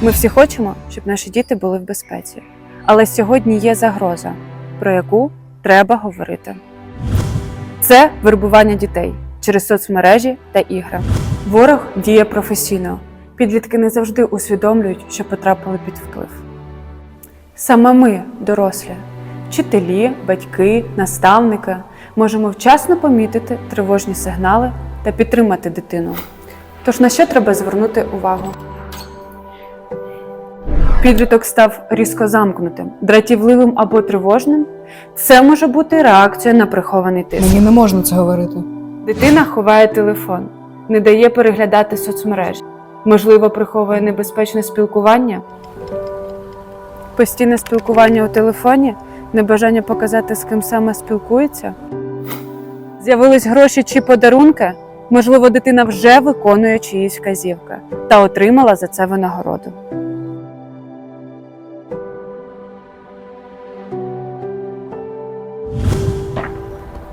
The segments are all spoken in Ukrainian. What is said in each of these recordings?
Ми всі хочемо, щоб наші діти були в безпеці. Але сьогодні є загроза, про яку треба говорити. Це вербування дітей через соцмережі та ігри. Ворог діє професійно. Підлітки не завжди усвідомлюють, що потрапили під вплив. Саме ми, дорослі, вчителі, батьки, наставники, можемо вчасно помітити тривожні сигнали та підтримати дитину. Тож на що треба звернути увагу? Підліток став різко замкнутим, дратівливим або тривожним. Це може бути реакція на прихований тиск. Мені не можна це говорити. Дитина ховає телефон, не дає переглядати соцмережі, можливо, приховує небезпечне спілкування. Постійне спілкування у телефоні, небажання показати, з ким саме спілкується. З'явились гроші чи подарунки. Можливо, дитина вже виконує чиїсь вказівки та отримала за це винагороду.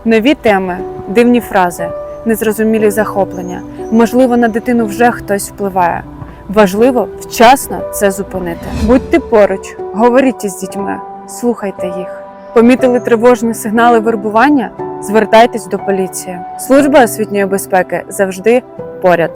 Нові теми, дивні фрази, незрозумілі захоплення. Можливо, на дитину вже хтось впливає. Важливо вчасно це зупинити. Будьте поруч, говоріть із дітьми, слухайте їх. Помітили тривожні сигнали вербування? Звертайтесь до поліції. Служба освітньої безпеки завжди поряд.